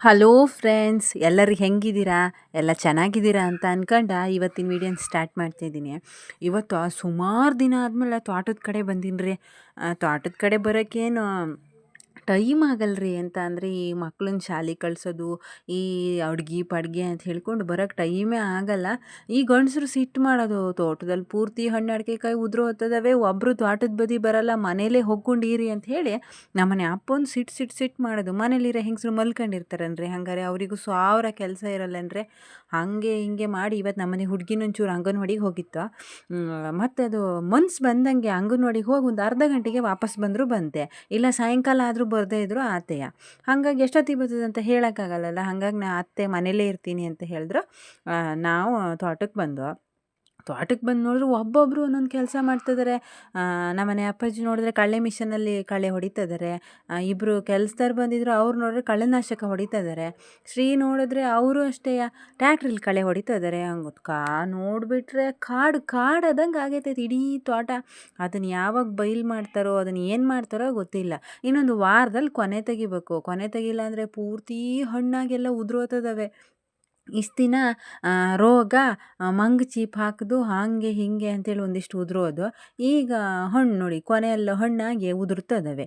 Hello friends ಎಲ್ಲರೂ ಹೆಂಗಿದ್ದೀರಾ? ಎಲ್ಲ ಚೆನ್ನಾಗಿದ್ದೀರಾ ಅಂತ ಅನ್ಕಂಡು ಇವತ್ತಿನ ವೀಡಿಯೋನ ಸ್ಟಾರ್ಟ್ ಮಾಡ್ತಾಯಿದ್ದೀನಿ ಇವತ್ತು ಸುಮಾರು ದಿನ ಆದಮೇಲೆ ತೋಟದ ಕಡೆ ಬಂದೀನಿ ರೀ ತೋಟದ ಕಡೆ ಬರೋಕ್ಕೇನು ಟೈಮ್ ಆಗಲ್ರಿ ಅಂತ ಅಂದರೆ ಈ ಮಕ್ಳನ್ನ ಶಾಲೆ ಕಳಿಸೋದು, ಈ ಅಡ್ಗೆ ಪಡ್ಗೆ ಅಂತ ಹೇಳ್ಕೊಂಡು ಬರೋಕ್ಕೆ ಟೈಮೇ ಆಗಲ್ಲ. ಈ ಗಂಡಸರು ಸಿಟ್ಟು ಮಾಡೋದು ತೋಟದಲ್ಲಿ ಪೂರ್ತಿ ಹಣ್ಣು ಅಡಿಕೆಕಾಯಿ ಉದುರು ಹೋಗ್ತದವೆ ಒಬ್ಬರು ತೋಟದ ಬದಿ ಬರಲ್ಲ, ಮನೇಲೇ ಹೋಗ್ಕೊಂಡಿರಿ ಅಂತ ಹೇಳಿ ನಮ್ಮನೆ ಅಪ್ಪೊಂದು ಸಿಟ್ಟು ಸಿಟ್ಟು ಸಿಟ್ಟು ಮಾಡೋದು. ಮನೇಲಿರೋ ಹೆಂಗಸರು ಮಲ್ಕೊಂಡಿರ್ತಾರನ್ರಿ, ಹಂಗಾರೆ ಅವರಿಗೂ ಸಾವಿರ ಕೆಲಸ ಇರಲ್ಲನ್ರಿ. ಹಾಗೆ ಹಿಂಗೆ ಮಾಡಿ ಇವತ್ತು ನಮ್ಮನೆ ಹುಡುಗಿನೊಂಚೂರು ಅಂಗನವಾಡಿಗೆ ಹೋಗಿತ್ತು. ಮತ್ತು ಅದು ಮನ್ಸು ಬಂದಂಗೆ ಅಂಗನವಾಡಿಗೆ ಹೋಗಿ ಒಂದು ಅರ್ಧ ಗಂಟೆಗೆ ವಾಪಸ್ ಬಂದರೂ ಬಂತೆ ಇಲ್ಲ ಸಾಯಂಕಾಲ ಆದರೂ ಬರದೇ ಇದ್ದರೂ ಆತೆಯ ಹಾಗಾಗಿ ಎಷ್ಟೊತ್ತಿಗೆ ಬರ್ತದೆ ಅಂತ ಹೇಳೋಕ್ಕಾಗಲ್ಲಲ್ಲ. ಹಾಗಾಗಿ ನಾ ಅತ್ತೆ ಮನೇಲೇ ಇರ್ತೀನಿ ಅಂತ ಹೇಳಿದ್ರು. ನಾವು ತೋಟಕ್ಕೆ ಬಂದು ತೋಟಕ್ಕೆ ಬಂದು ನೋಡಿದ್ರೆ ಒಬ್ಬೊಬ್ಬರು ಒಂದೊಂದು ಕೆಲಸ ಮಾಡ್ತಿದ್ದಾರೆ ನಮ್ಮನೆ ಅಪ್ಪಾಜಿ ನೋಡಿದ್ರೆ ಕಳೆ ಮಿಷನಲ್ಲಿ ಕಳೆ ಹೊಡಿತಾ ಇದ್ದಾರೆ ಇಬ್ಬರು ಕೆಲ್ಸದವ್ರು ಬಂದಿದ್ರು, ಅವ್ರು ನೋಡಿದ್ರೆ ಕಳೆನಾಶಕ ಹೊಡಿತಾ ಇದ್ದಾರೆ ಶ್ರೀ ನೋಡಿದ್ರೆ ಅವರು ಅಷ್ಟೇ ಟ್ಯಾಕ್ಟ್ರಲ್ಲಿ ಕಳೆ ಹೊಡಿತಾ ಇದ್ದಾರೆ ಹಂಗೆ ಕಾ, ನೋಡಿಬಿಟ್ರೆ ಕಾಡು, ಕಾಡದಂಗೆ ಆಗೈತೈತೆ ಇಡೀ ತೋಟ. ಅದನ್ನು ಯಾವಾಗ ಬೈಲ್ ಮಾಡ್ತಾರೋ, ಅದನ್ನು ಏನು ಮಾಡ್ತಾರೋ ಗೊತ್ತಿಲ್ಲ. ಇನ್ನೊಂದು ವಾರದಲ್ಲಿ ಕೊನೆ ತೆಗಿಬೇಕು. ಕೊನೆ ತೆಗಿಲ್ಲ ಅಂದರೆ ಪೂರ್ತಿ ಹಣ್ಣಾಗೆಲ್ಲ ಉದುರೋತದವೆ. ಇಷ್ಟು ದಿನ ರೋಗ ಮಂಗು ಚೀಪ್ ಹಾಕಿದು, ಹಾಗೆ ಹೀಗೆ ಅಂತೇಳಿ ಒಂದಿಷ್ಟು ಉದುರೋದು. ಈಗ ಹಣ್ಣು ನೋಡಿ, ಕೊನೆಯೆಲ್ಲ ಹಣ್ಣಾಗಿ ಉದುರ್ತದವೆ.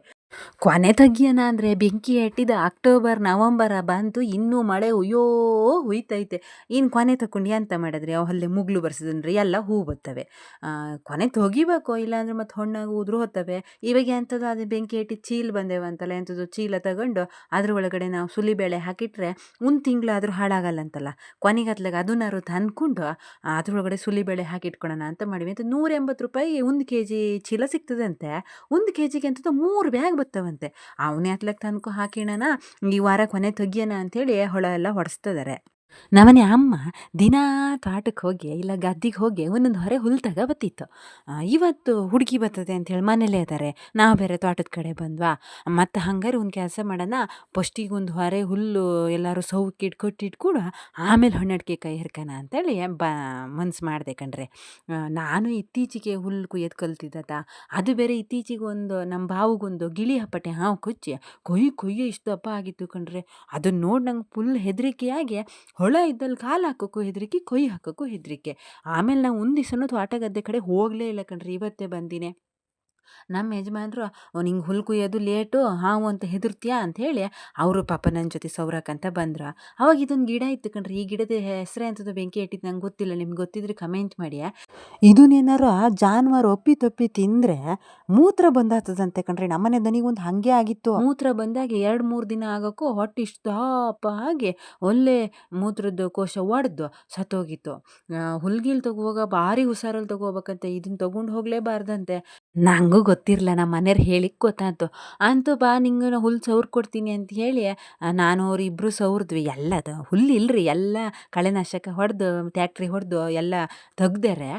ಕೊನೆ ತೆಗಿಯೋಣ ಅಂದರೆ ಬೆಂಕಿ ಹಟ್ಟಿದ ಅಕ್ಟೋಬರ್, ನವಂಬರ ಬಂತು, ಇನ್ನೂ ಮಳೆ ಉಯ್ಯೋ ಹುಯ್ತೈತೆ. ಇನ್ನು ಕೊನೆ ತಕೊಂಡು ಎಂತ ಮಾಡಿದ್ರಿ? ಅವು ಅಲ್ಲೇ ಮುಗ್ಲು ಬರ್ಸಿದನ್ರಿ ಎಲ್ಲ ಹೂ ಬರ್ತವೆ ಕೊನೆ ತೆಗಿಬೇಕು ಇಲ್ಲಾಂದ್ರೆ ಮತ್ತು ಹೊಣ್ಣ ಉದುರು ಹೋಗ್ತವೆ ಇವಾಗ ಎಂಥದ್ದು ಅದು ಬೆಂಕಿ ಹಟ್ಟಿ ಚೀಲ ಬಂದೇವಂತಲ್ಲ ಎಂಥದ್ದು ಚೀಲ ತಗೊಂಡು ಅದ್ರ ಒಳಗಡೆ ನಾವು ಸುಲಿ ಬೇಳೆ ಹಾಕಿಟ್ರೆ ಒಂದು ತಿಂಗಳಾದರೂ ಹಾಳಾಗಲ್ಲ ಅಂತಲ್ಲ. ಕೊನೆಗತ್ಲಾಗ ಅದನ್ನಾರು ತಂದ್ಕೊಂಡು ಅದ್ರೊಳಗಡೆ ಸುಲಿಬೇಳೆ ಹಾಕಿಟ್ಕೊಳ್ಳೋಣ ಅಂತ ಮಾಡಿವಿ. ಅಂತ ನೂರ ಎಂಬತ್ತು ರೂಪಾಯಿ ಒಂದು ಕೆ ಜಿ ಚೀಲ ಸಿಗ್ತದಂತೆ. ಒಂದು ಕೆ ಜಿಗೆ ಅಂತದ್ದು ಮೂರು ಬ್ಯಾಗ್ ಬರ್ತವಂತೆ ಅವನೇ ಅತ್ಲಕ್ಕೆ ತಂದ್ಕೊ ಹಾಕಿಣನ ಈ ವಾರ ಕೊನೆ ತೆಗಿಯೋಣ ಅಂಥೇಳಿ ಹೊಳ ಎಲ್ಲ ಹೊಡೆಸ್ತದಾರೆ. ನಮ್ಮನೆ ಅಮ್ಮ ದಿನಾ ತೋಟಕ್ಕೆ ಹೋಗಿ, ಇಲ್ಲ ಗದ್ದೆಗೆ ಹೋಗಿ ಒಂದೊಂದು ಹೊರೆ ಹುಲ್ಲು ತಗೋ ಬತ್ತಿತ್ತು ಇವತ್ತು ಹುಡುಗಿ ಬರ್ತದೆ ಅಂಥೇಳಿ ಮನೇಲೇ ಇದ್ದಾರೆ ನಾವು ಬೇರೆ ತೋಟದ ಕಡೆ ಬಂದ್ವಾ? ಮತ್ತು ಹಂಗಾರೆ ಒಂದು ಕೆಲಸ ಮಾಡೋಣ. ಫಸ್ಟಿಗೆ ಒಂದು ಹೊರೆ ಹುಲ್ಲು ಎಲ್ಲರೂ ಸೌಕಿಟ್ಟು ಕೊಟ್ಟಿಟ್ಟು ಕೂಡ. ಆಮೇಲೆ ಹೊಣ್ಣಡಿಕೆ ಕೈ ಹರ್ಕಣ ಅಂತೇಳಿ ಬ, ಮನ್ಸು ಮಾಡಿದೆ ಕಣ್ರೆ. ನಾನು ಇತ್ತೀಚೆಗೆ ಹುಲ್ಲು ಕುಯ್ಯೋದು ಕಲ್ತಿದ್ದತ ಅದು ಬೇರೆ ಇತ್ತೀಚೆಗೆ ಒಂದು ನಮ್ಮ ಬಾವುಗೊಂದು ಗಿಳಿ ಹಪ್ಪಟೆ ಹಾವು ಕೊಚ್ಚಿ ಕೊಯ್ಯಿ ಕೊಯ್ಯೋ ಇಷ್ಟು ದಪ್ಪ ಆಗಿತ್ತು ಕಣ್ರೆ. ಅದನ್ನು ನೋಡಿ ನಂಗೆ ಫುಲ್ ಹೆದರಿಕೆಯಾಗಿ ಹೊಳ ಇದ್ದಲ್ಲಿ ಕಾಲು ಹಾಕೋಕ್ಕೂ ಹೆದರಿಕೆ, ಕೊಯ್ ಹಾಕೋಕ್ಕೂ ಹೆದರಿಕೆ. ಆಮೇಲೆ ನಾವು ಒಂದು ದಿವ್ಸನೂ ತೋಟಗದ್ದೆ ಕಡೆ ಹೋಗಲೇ ಇಲ್ಲ ಕಣ್ರಿ, ಇವತ್ತೇ ಬಂದಿನಿ. ನಮ್ಮ ಯಜಮಾನ್ರು ನಿಂಗೆ ಹುಲ್ ಕುಯ್ಯೋದು ಲೇಟು, ಹಾವು ಅಂತ ಹೆದರ್ತೀಯಾ? ಅಂತ ಹೇಳಿ ಅವರು ಪಾಪ ನನ್ನ ಜೊತೆ ಸೌರಕ್ಕಂತ ಬಂದ್ರು. ಅವಾಗ ಇದೊಂದು ಗಿಡ ಇತ್ತು ಕಣ್ರಿ. ಈ ಗಿಡದ ಹೆಸರೇ ಅಂತದ್ದು ಬೆಂಕಿ ಇಟ್ಟಿದ್ದು ನಂಗೆ ಗೊತ್ತಿಲ್ಲ. ನಿಮ್ಗೆ ಗೊತ್ತಿದ್ರೆ ಕಮೆಂಟ್ ಮಾಡಿ. ಇದನ್ನೇನಾರು ಜಾನುವಾರು ಒಪ್ಪಿ ತೊಪ್ಪಿ ತಿಂದರೆ ಮೂತ್ರ ಬಂದಾತದಂತೆ ಕಣ್ರಿ. ನಮ್ಮನೆ ದನಿಗೊಂದು ಹಾಗೆ ಆಗಿತ್ತು. ಮೂತ್ರ ಬಂದಾಗ ಎರಡು ಮೂರು ದಿನ ಆಗೋಕ್ಕೂ ಹೊಟ್ಟೆ ಇಷ್ಟು ಆಗಿ ಒಳ್ಳೆ ಮೂತ್ರದ ಕೋಶ ಒಡೆದು ಸತ್ತೋಗಿತ್ತು. ಹುಲ್ಗಿಲ್ ತಗೋವಾಗ, ಭಾರಿ ಹುಷಾರಲ್ಲಿ ತಗೋಬೇಕಂತೆ. ಇದನ್ನ ತೊಗೊಂಡು ಹೋಗಲೇಬಾರ್ದಂತೆ. ನಂಗೂ ಗೊತ್ತಿರಲ್ಲ ನಮ್ಮ ಮನೆಯವ್ರು ಹೇಳಿಕ್ಕೆ ಗೊತ್ತಾಯ್ತು. ಅಂತೂ ಬಾ ನಿಂಗೆ ಹುಲ್ಲು ಸವ್ರಿ ಕೊಡ್ತೀನಿ ಅಂತ ಹೇಳಿ ನಾನು ಅವ್ರು ಇಬ್ಬರು ಸವ್ರಿದ್ವಿ ಎಲ್ಲದು ಹುಲ್ಲು ಇಲ್ರಿ, ಎಲ್ಲ ಕಳೆನಾಶಕ ಹೊಡೆದು, ಟ್ಯಾಕ್ಟ್ರಿ ಹೊಡೆದು, ಎಲ್ಲ ತೆಗ್ದಾರೆ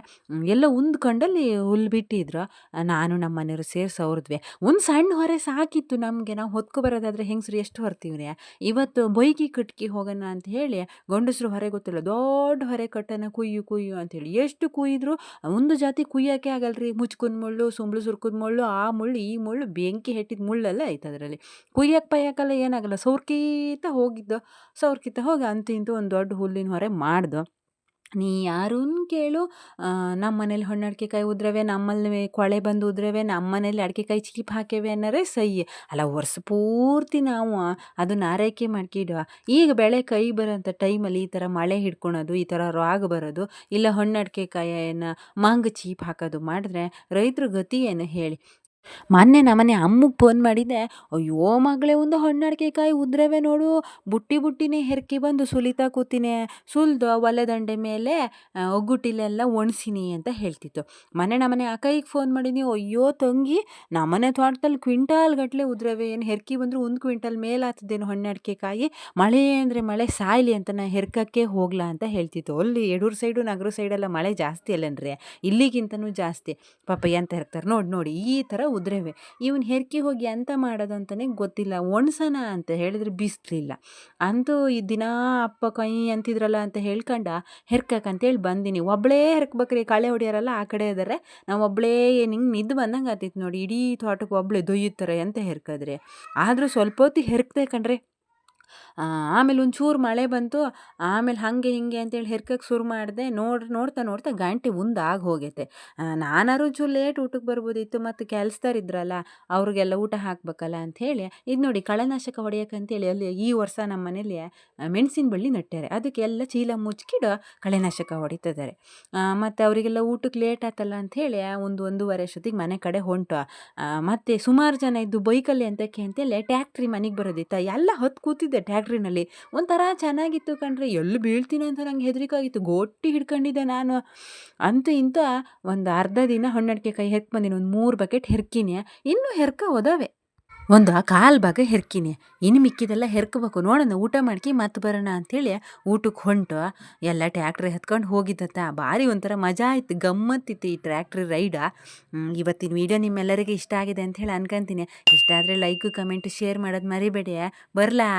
ಎಲ್ಲ ಉಂದ್ಕೊಂಡಲ್ಲಿ ಕಂಡಲ್ಲಿ ಹುಲ್ಲು ಬಿಟ್ಟಿದ್ರು ನಾನು ನಮ್ಮ ಮನೆಯವರು ಸೇರಿ ಸವ್ರಿದ್ವಿ ಒಂದು ಸಣ್ಣ ಹೊರೆ ಸಾಕಿತ್ತು ನಮಗೆ. ನಾವು ಹೊತ್ಕೊ ಬರೋದಾದ್ರೆ ಹೆಂಗಸ್ರು ಎಷ್ಟು ಹೊರ್ತೀವ್ರಿ ಇವತ್ತು ಬೊಯ್ಗಿ ಕಟ್ಕಿ ಹೋಗೋಣ ಅಂತ ಹೇಳಿ, ಗಂಡಸರು ಹೊರೆ ಗೊತ್ತಿಲ್ಲ, ದೊಡ್ಡ ಹೊರೆ ಕಟ್ಟನ ಕುಯ್ಯು ಕುಯ್ಯು ಅಂತೇಳಿ ಎಷ್ಟು ಕುಯ್ದ್ರು, ಒಂದು ಜಾತಿ ಕುಯ್ಯೋಕೆ ಆಗಲ್ರಿ? ಮುಚ್ಕೊಂಡು ಮುಳ್ಳು ಸುಂಬಳು ಸುರ್ಕದ ಮುಳ್ಳು, ಆ ಮುಳ್ಳು, ಈ ಮುಳ್ಳು, ಬೆಂಕಿ ಹೆಟ್ಟಿದ ಮುಳ್ಳೆಲ್ಲ ಐತೆ ಅದರಲ್ಲಿ. ಕುಯ್ಯಕ್ಕೆ ಪಯ್ಯಕ್ಕೆಲ್ಲ ಏನಾಗಲ್ಲ, ಸೌರ್ಕೀತ ಹೋಗಿದ್ದು, ಸೌರ್ಕಿತ ಹೋಗಿ ಅಂತೂ ಇಂತೂ ಒಂದು ದೊಡ್ಡ ಹುಲ್ಲಿನ ಹೊರೆ ಮಾಡ್ದು. ನೀ ಯಾರನ್ನ ಕೇಳು ನಮ್ಮ ಮನೇಲಿ ಹಣ್ಣು ಅಡ್ಕೆಕಾಯಿ ಉದ್ರವೆ, ನಮ್ಮಲ್ಲಿ ಕೊಳೆ ಬಂದು ಉದ್ರವೆ ನಮ್ಮ ಮನೇಲಿ ಅಡ್ಕೆಕಾಯಿ ಚೀಪ್ ಹಾಕ್ಯವೆ ಅನ್ನೋರೆ ಸೈ ಅಲ್ಲ, ವರ್ಷ ಪೂರ್ತಿ ನಾವು ಅದನ್ನ ಆರೈಕೆ ಮಾಡ್ಕಿಡುವ. ಈಗ ಬೆಳೆ ಕೈ ಬರೋಂಥ ಟೈಮಲ್ಲಿ ಈ ಥರ ಮಳೆ ಹಿಡ್ಕೊಳೋದು, ಈ ಥರ ರೋಗ ಬರೋದು, ಇಲ್ಲ ಹಣ್ಣು ಅಡ್ಕೆಕಾಯಿಯನ್ನು ಮಂಗ್ ಚೀಪ್ ಹಾಕೋದು ಮಾಡಿದ್ರೆ ರೈತರ ಗತಿ ಏನು ಹೇಳಿ? ಮೊನ್ನೆ ನಮ್ಮನೆ ಅಮ್ಮಗೆ ಫೋನ್ ಮಾಡಿದ್ದೆ, ಅಯ್ಯೋ ಮಗಳೇ, ಒಂದು ಕಾಯಿ ಉದ್ರವೆ ನೋಡು. ಬುಟ್ಟಿ ಬುಟ್ಟಿನೇ ಹೆರ್ಕಿ ಬಂದು ಸುಲಿತಾ ಕೂತೀನಿ. ಸುಲಿದು ಒಲೆದಂಡೆ ಮೇಲೆ ಒಗ್ಗುಟ್ಟಿಲೆಲ್ಲ ಒಣಸಿನಿ ಅಂತ ಹೇಳ್ತಿತ್ತು. ಮೊನ್ನೆ ನಮ್ಮನೆ ಅಕೈಗೆ ಫೋನ್ ಮಾಡಿದ್ನಿ. ಅಯ್ಯೋ ತಂಗಿ ನಮ್ಮನೆ ತೋಟದಲ್ಲಿ ಕ್ವಿಂಟಾಲ್ ಗಟ್ಟಲೆ ಉದ್ರವೆ ಏನು ಹೆರ್ಕಿ ಬಂದರೂ ಒಂದು ಕ್ವಿಂಟಲ್ ಮೇಲೆ ಆಗ್ತದೇನೋ ಕಾಯಿ. ಮಳೆ ಅಂದರೆ ಮಳೆ, ಸಾಯಲಿ ಅಂತ ನಾ ಹೆರ್ಕಕ್ಕೆ ಹೋಗ್ಲಾ ಅಂತ ಹೇಳ್ತಿತ್ತು. ಅಲ್ಲಿ ಎಡೂರು ಸೈಡು, ನಗರ ಸೈಡೆಲ್ಲ ಮಳೆ ಜಾಸ್ತಿ ಅಲ್ಲನ್ರಿ? ಇಲ್ಲಿಗಿಂತನೂ ಜಾಸ್ತಿ. ಪಾಪ ಎಂತ ಹೆರ್ತಾರೆ ನೋಡಿ ನೋಡಿ, ಈ ಥರ ಉದ್ರೇವೆ. ಇವನು ಹೆರ್ಕಿ ಹೋಗಿ ಎಂತ ಮಾಡೋದು ಅಂತಲೇ ಗೊತ್ತಿಲ್ಲ. ಒಣಸನ ಅಂತ ಹೇಳಿದ್ರೆ ಬಿಸ್ಲಿಲ್ಲ. ಅಂತೂ ಈ ದಿನ ಅಪ್ಪ ಕೈ ಅಂತಿದ್ರಲ್ಲ ಅಂತ ಹೇಳ್ಕೊಂಡ ಹೇಳಿ ಬಂದೀನಿ. ಒಬ್ಬಳೇ ಹೆರ್ಕ್ಬೇಕ್ರಿ ಕಳೆ ಹೊಡಿಯಾರಲ್ಲ ಆ ಕಡೆ ಇದ್ದಾರೆ ನಾವು ಒಬ್ಬಳೇ ಹಿಂಗೆ ನಿದ್ದು ಬಂದಂಗೆ ಆತಿತ್ತು ನೋಡಿ. ಇಡೀ ತೋಟಕ್ಕೆ ಒಬ್ಬಳೆ ದೊಯ್ಯುತ್ತಾರೆ ಅಂತ ಹೆರ್ಕದ್ರೆ. ಆದರೂ ಸ್ವಲ್ಪ ಹೊತ್ತು ಹೆರ್ಕ್ತೆ ಕಣ್ರಿ. ಆಮೇಲೆ ಒಂಚೂರು ಮಳೆ ಬಂತು, ಆಮೇಲೆ ಹಾಗೆ ಹಿಂಗೆ ಅಂತೇಳಿ ಹೆರ್ಕಕ್ಕೆ ಶುರು ಮಾಡಿದೆ, ನೋಡಿ, ನೋಡ್ತಾ ನೋಡ್ತಾ ಗಂಟೆ ಮುಂದಾಗಿ ಹೋಗೈತೆ. ನಾನಾರು ಒಂಚೂರು ಲೇಟ್ ಊಟಕ್ಕೆ ಬರ್ಬೋದಿತ್ತು ಮತ್ತು ಕೆಲಸದಾರಿದ್ರಲ್ಲ ಅವ್ರಿಗೆಲ್ಲ ಊಟ ಹಾಕ್ಬೇಕಲ್ಲ ಅಂಥೇಳಿ, ಇದು ನೋಡಿ ಕಳೆನಾಶಕ ಹೊಡೆಯೋಕ್ಕಂತೇಳಿ ಅಲ್ಲಿ ಈ ವರ್ಷ ನಮ್ಮ ಮನೇಲಿ ಮೆಣಸಿನ ಬಳ್ಳಿ ನಟ್ಟಾರೆ ಅದಕ್ಕೆ ಎಲ್ಲ ಚೀಲ ಮುಚ್ಚಿಡ ಕಳೆನಾಶಕ ಹೊಡಿತಿದ್ದಾರೆ. ಮತ್ತು ಅವರಿಗೆಲ್ಲ ಊಟಕ್ಕೆ ಲೇಟ್ ಆತಲ್ಲ ಅಂಥೇಳಿ ಒಂದು ಒಂದೂವರೆ ಅಷ್ಟೊತ್ತಿಗೆ ಮನೆ ಕಡೆ ಹೊಂಟು. ಮತ್ತು ಸುಮಾರು ಜನ ಇದ್ದು ಬೈಕಲ್ಲಿ ಅಂತಕ್ಕೆ ಅಂತೇಳಿ ಟ್ಯಾಕ್ಟ್ರಿ ಮನೆಗೆ ಬರೋದಿತ್ತ, ಎಲ್ಲ ಹೊತ್ತು ಕೂತಿದ್ದೆ ಟ್ಯಾಕ್ಟ್ರಿನಲ್ಲಿ ಒಂಥರ ಚೆನ್ನಾಗಿತ್ತು ಕಣ್ರಿ. ಎಲ್ಲಿ ಬೀಳ್ತೀನೋ ಅಂತ ನಂಗೆ ಹೆದರಿಕೆ ಆಗಿತ್ತು ಗೊಟ್ಟಿ ಹಿಡ್ಕೊಂಡಿದ್ದೆ ನಾನು. ಅಂತೂ ಇಂಥ ಒಂದು ಅರ್ಧ ದಿನ ಹೊನ್ನಡಿಕೆ ಕೈ ಹೆರ್ಕ್ ಬಂದಿನಿ. ಒಂದು ಮೂರು ಬಕೆಟ್ ಹೆರ್ಕಿನಿ. ಇನ್ನೂ ಹೆರ್ಕ ಓದವೆ ಒಂದು ಕಾಲು ಭಾಗ ಹೆರ್ಕಿನಿ. ಇನ್ನು ಮಿಕ್ಕಿದೆಲ್ಲ ಹೆರ್ಕಬೇಕು. ನೋಡೋಣ, ಊಟ ಮಾಡ್ಕಿ ಮತ್ತೆ ಬರೋಣ ಅಂಥೇಳಿ ಊಟಕ್ಕೆ ಹೊಂಟು. ಎಲ್ಲ ಟ್ಯಾಕ್ಟ್ರಿ ಹತ್ಕೊಂಡು ಹೋಗಿದ್ದತ್ತ. ಭಾರಿ ಒಂಥರ ಮಜಾ ಆಯ್ತು. ಗಮ್ಮತ್ತಿತ್ತು ಈ ಟ್ರ್ಯಾಕ್ಟ್ರಿ ರೈಡ ಇವತ್ತಿನ ವೀಡಿಯೋ ನಿಮ್ಮೆಲ್ಲರಿಗೆ ಇಷ್ಟ ಆಗಿದೆ ಅಂತ ಹೇಳಿ ಅನ್ಕೊಂತೀನಿ. ಇಷ್ಟ ಆದರೆ ಲೈಕು ಕಮೆಂಟ್ ಶೇರ್ ಮಾಡೋದು ಮರಿಬೇಡಿ. ಬರಲಾ?